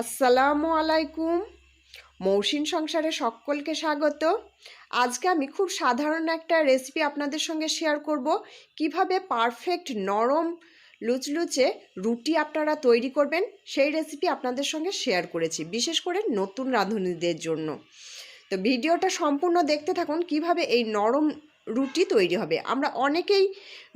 আসসালামু আলাইকুম। মৌসিন সংসারে সকলকে স্বাগত। আজকে আমি খুব সাধারণ একটা রেসিপি আপনাদের সঙ্গে শেয়ার করব। কীভাবে পারফেক্ট নরম লুচলুচে রুটি আপনারা তৈরি করবেন, সেই রেসিপি আপনাদের সঙ্গে শেয়ার করেছি, বিশেষ করে নতুন রাঁধুনিদের জন্য। তো ভিডিওটা সম্পূর্ণ দেখতে থাকুন, কীভাবে এই নরম রুটি তৈরি হবে। আমরা অনেকেই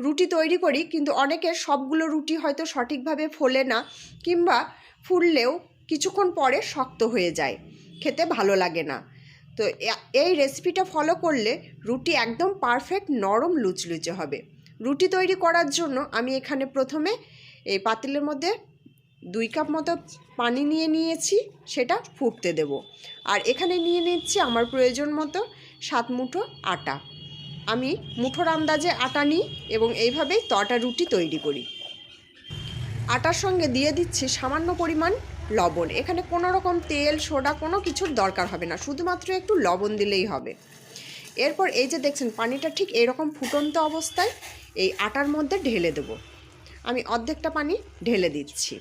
রুটি তৈরি করি, কিন্তু অনেকের সবগুলো রুটি হয়তো সঠিকভাবে ফোলে না, কিংবা ফুললেও কিছুক্ষণ পরে শক্ত হয়ে যায়। খেতে ভালো লাগে না। তো এই রেসিপিটা ফলো করলে রুটি একদম পারফেক্ট নরম লুচলুচে হবে। রুটি তৈরি করার জন্য আমি এখানে প্রথমে এই পাতিলের মধ্যে দুই কাপ মতো পানি নিয়ে নিয়েছি, সেটা ফুটতে দেব। আর এখানে নিয়ে নিচ্ছি আমার প্রয়োজন মতো সাত মুঠো আটা। আমি মুঠোর আন্দাজে আটা নিই এবং এইভাবেই তটা রুটি তৈরি করি। আটার সঙ্গে দিয়ে দিচ্ছি সামান্য পরিমাণ লবণ। এখানে কোনো রকম তেল, সোডা কোনো কিছুর দরকার হবে না। শুধুমাত্র একটু লবণ দিলেই হবে। এরপর এই যে দেখছেন, পানিটা ঠিক এরকম ফুটন্ত অবস্থায় এই আটার মধ্যে ঢেলে দেব। আমি অর্ধেকটা পানি ঢেলে দিচ্ছি।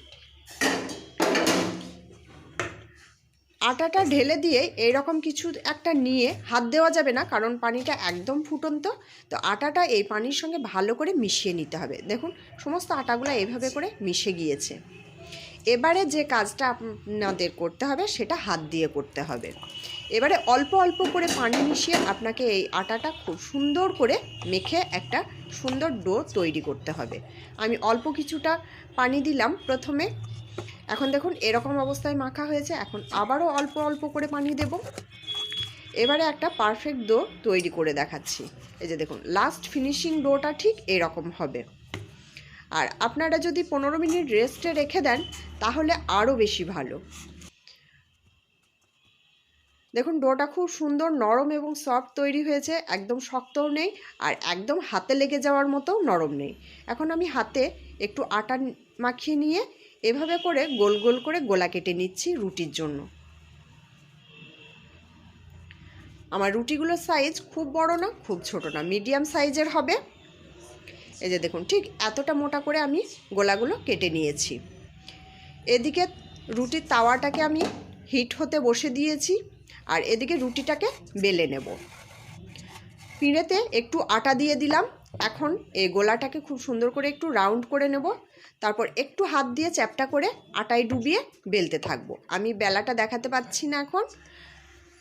আটাটা ঢেলে দিয়ে এইরকম কিছু একটা নিয়ে হাত দেওয়া যাবে না, কারণ পানিটা একদম ফুটন্ত। তো আটাটা এই পানির সঙ্গে ভালো করে মিশিয়ে নিতে হবে। দেখুন, সমস্ত আটাগুলো এইভাবে করে মিশে গিয়েছে। এবারে যে কাজটা আপনাদের করতে হবে সেটা হাত দিয়ে করতে হবে। এবারে অল্প অল্প করে পানি মিশিয়ে আপনাকে এই আটাটা খুব সুন্দর করে মেখে একটা সুন্দর ডো তৈরি করতে হবে। আমি অল্প কিছুটা পানি দিলাম প্রথমে। এখন দেখুন এরকম অবস্থায় মাখা হয়েছে, এখন আবারও অল্প অল্প করে পানি দেব। এবারে একটা পারফেক্ট ডো তৈরি করে দেখাচ্ছি। এই যে দেখুন লাস্ট ফিনিশিং ডোটা ঠিক এরকম হবে। আর আপনারা যদি পনেরো মিনিট রেস্টে রেখে দেন, তাহলে আরও বেশি ভালো। দেখুন, ডোটা খুব সুন্দর, নরম এবং সফট তৈরি হয়েছে, একদম শক্তও নেই আর একদম হাতে লেগে যাওয়ার মতো নরম নেই। এখন আমি হাতে একটু আটা মাখিয়ে নিয়ে এভাবে করে গোল গোল করে গোলা কেটে নিচ্ছি রুটির জন্য। আমার রুটিগুলোর সাইজ খুব বড় না, খুব ছোট না মিডিয়াম সাইজের হবে। এই যে দেখুন, ঠিক এতটা মোটা করে আমি গোলাগুলো কেটে নিয়েছি। এদিকে রুটির তাওয়াটাকে আমি হিট হতে বসে দিয়েছি আর এদিকে রুটিটাকে বেলে নেব। পিঁড়েতে একটু আটা দিয়ে দিলাম। এখন এই গোলাটাকে খুব সুন্দর করে একটু রাউন্ড করে নেব। তারপর একটু হাত দিয়ে চ্যাপটা করে আটায় ডুবিয়ে বেলতে থাকব। আমি বেলাটা দেখাতে পাচ্ছি না এখন।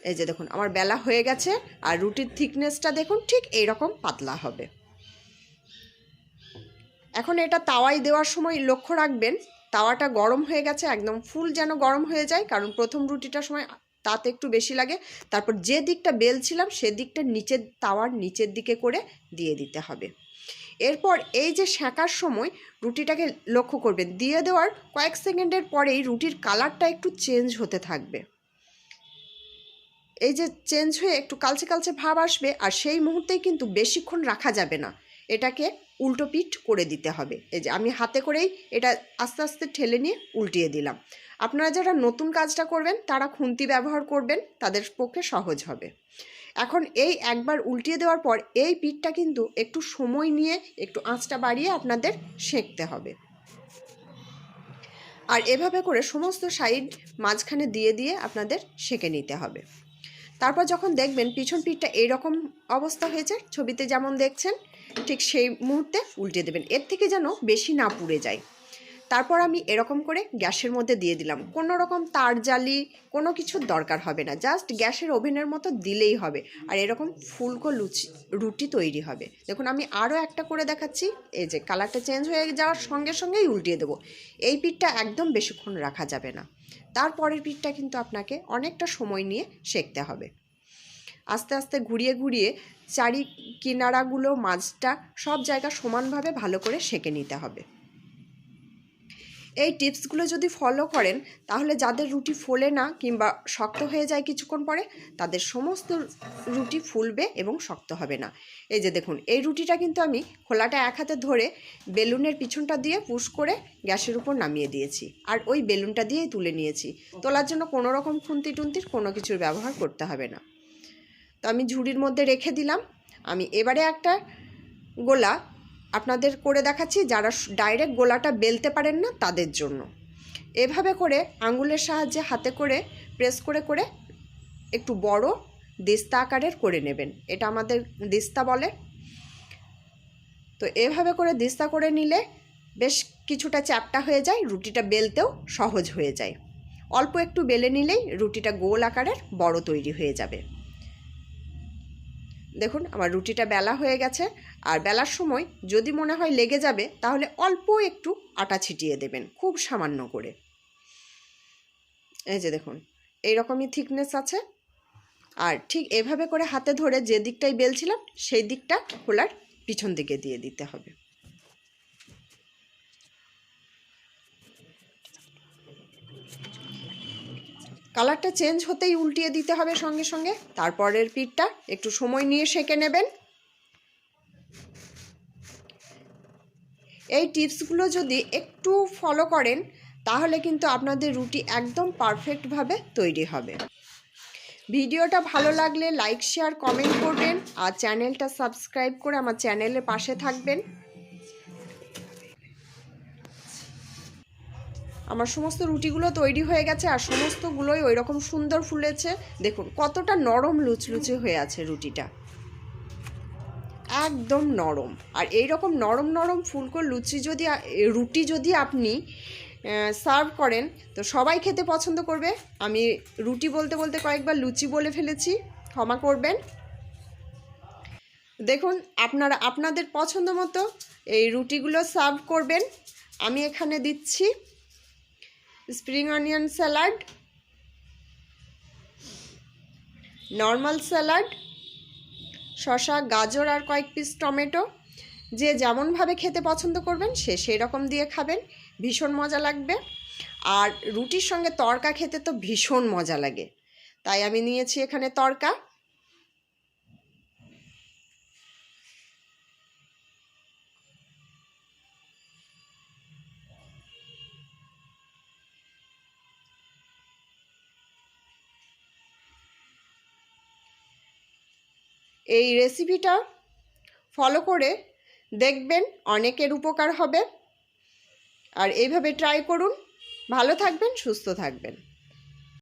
এই যে দেখুন, আমার বেলা হয়ে গেছে আর রুটির থিকনেসটা দেখুন, ঠিক এইরকম পাতলা হবে। এখন এটা তাওয়ায় দেওয়ার সময় লক্ষ্য রাখবেন, তাওয়াটা গরম হয়ে গেছে, একদম ফুল যেন গরম হয়ে যায়, কারণ প্রথম রুটিটার সময় তাতে একটু বেশি লাগে। তারপর যে দিকটা বেলছিলাম, সে দিকটা নিচের তাওয়ার নিচের দিকে করে দিয়ে দিতে হবে। এরপর এই যে সেঁকার সময় রুটিটাকে লক্ষ্য করবেন। দিয়ে দেওয়ার কয়েক সেকেন্ডের পরেই রুটির কালারটা একটু চেঞ্জ হতে থাকবে। এই যে চেঞ্জ হয়ে একটু কালচে কালচে ভাব আসবে, আর সেই মুহূর্তেই কিন্তু বেশিক্ষণ রাখা যাবে না। এটাকে উল্টো পিঠ করে দিতে হবে। এই যে আমি হাতে করেই এটা আস্তে আস্তে ঠেলে নিয়ে উল্টিয়ে দিলাম। আপনারা যারা নতুন কাজটা করবেন, তারা খুন্তি ব্যবহার করবেন, তাদের পক্ষে সহজ হবে। এখন এই একবার উল্টিয়ে দেওয়ার পর এই পিঠটা কিন্তু একটু সময় নিয়ে একটু আঁচটা বাড়িয়ে আপনাদের সেঁকতে হবে। আর এভাবে করে সমস্ত সাইড মাঝখানে দিয়ে দিয়ে আপনাদের সেঁকে নিতে হবে। তারপর যখন দেখবেন পিছন পিঠটা এইরকম অবস্থা হয়েছে, ছবিতে যেমন দেখছেন ঠিক সেই মুহূর্তে উল্টে দেবেন। এর থেকে যেন বেশি না পুড়ে যায়। তারপর আমি এরকম করে গ্যাসের মধ্যে দিয়ে দিলাম। কোনো রকম তার জালি, কোনো কিছুর দরকার হবে না। জাস্ট গ্যাসের ওভেনের মতো দিলেই হবে। আর এরকম ফুলকো লুচি, রুটি তৈরি হবে। দেখুন, আমি আরও একটা করে দেখাচ্ছি। এই যে কালারটা চেঞ্জ হয়ে যাওয়ার সঙ্গে সঙ্গেই উল্টিয়ে দেবো। এই পিঠটা একদম বেশিক্ষণ রাখা যাবে না। তারপরের পিঠটা কিন্তু আপনাকে অনেকটা সময় নিয়ে সেঁকতে হবে। আস্তে আস্তে ঘুরিয়ে ঘুরিয়ে চারি কিনারাগুলো, মাছটা সব জায়গা সমানভাবে ভালো করে সেঁকে নিতে হবে। এই টিপসগুলো যদি ফলো করেন, তাহলে যাদের রুটি ফোলে না কিংবা শক্ত হয়ে যায় কিছুক্ষণ পরে, তাদের সমস্ত রুটি ফুলবে এবং শক্ত হবে না। এই যে দেখুন, এই রুটিটা কিন্তু আমি খোলাটা এক হাতে ধরে বেলুনের পিছনটা দিয়ে পুশ করে গ্যাসের উপর নামিয়ে দিয়েছি আর ওই বেলুনটা দিয়েই তুলে নিয়েছি। তোলার জন্য কোনো রকম খুন্তি টুন্তির কোনো কিছুর ব্যবহার করতে হবে না। তো আমি ঝুড়ির মধ্যে রেখে দিলাম। আমি এবারে একটা গোলা আপনাদের করে দেখাচ্ছি, যারা ডাইরেক্ট গোলাটা বেলতে পারেন না তাদের জন্য। এভাবে করে আঙ্গুলের সাহায্যে হাতে করে প্রেস করে করে একটু বড় দিস্তা আকারের করে নেবেন। এটা আমাদের দিস্তা বলে। তো এভাবে করে দিস্তা করে নিলে বেশ কিছুটা চ্যাপটা হয়ে যায়, রুটিটা বেলতেও সহজ হয়ে যায়। অল্প একটু বেলে নিলেই রুটিটা গোল আকারের বড় তৈরি হয়ে যাবে। দেখুন, আমার রুটিটা বেলা হয়ে গেছে। আর বেলার সময় যদি মনে হয় লেগে যাবে, তাহলে অল্প একটু আটা ছিটিয়ে দেবেন, খুব সামান্য করে। এই যে দেখুন, এইরকমই থিকনেস আছে। আর ঠিক এভাবে করে হাতে ধরে যে দিকটাই বেলছিলাম, সেই দিকটা খোলার পিছন দিকে দিয়ে দিতে হবে। কালারটা চেঞ্জ হতেই উল্টিয়ে দিতে হবে সঙ্গে সঙ্গে। তারপরের পিঠটা একটু সময় নিয়ে সেঁকে নেবেন। এই টিপসগুলো যদি একটু ফলো করেন, তাহলে কিন্তু আপনাদের রুটি একদম পারফেক্টভাবে তৈরি হবে। ভিডিওটা ভালো লাগলে লাইক, শেয়ার, কমেন্ট করবেন আর চ্যানেলটা সাবস্ক্রাইব করে আমার চ্যানেলের পাশে থাকবেন। আমার সমস্ত রুটিগুলো তৈরি হয়ে গেছে আর সমস্তগুলোই ওই রকম সুন্দর ফুলেছে। দেখুন, কতটা নরম লুচলুচে হয়ে আছে রুটিটা। একদম নরম। আর এই রকম নরম নরম ফুলকো লুচি যদি রুটি যদি আপনি সার্ভ করেন, তো সবাই খেতে পছন্দ করবে। আমি রুটি বলতে বলতে কয়েকবার লুচি বলে ফেলেছি, ক্ষমা করবেন। দেখুন, আপনারা, আপনাদের পছন্দ মতো এই রুটিগুলো সার্ভ করবেন। আমি এখানে দিচ্ছি spring onion salad normal salad শসা, গাজর আর কয়েক পিস টমেটো। যে যেমনভাবে খেতে পছন্দ করবেন, সে সেই রকম দিয়ে খাবেন। ভীষণ মজা লাগবে। আর রুটির সঙ্গে তরকা খেতে তো ভীষণ মজা লাগে। তাই আমি নিয়েছি এখানে তড়কা এই রেসিপিটা ফলো করে দেখবেন অনেকের উপকার হবে। আর এইভাবে ট্রাই করুন। ভালো থাকবেন, সুস্থ থাকবেন।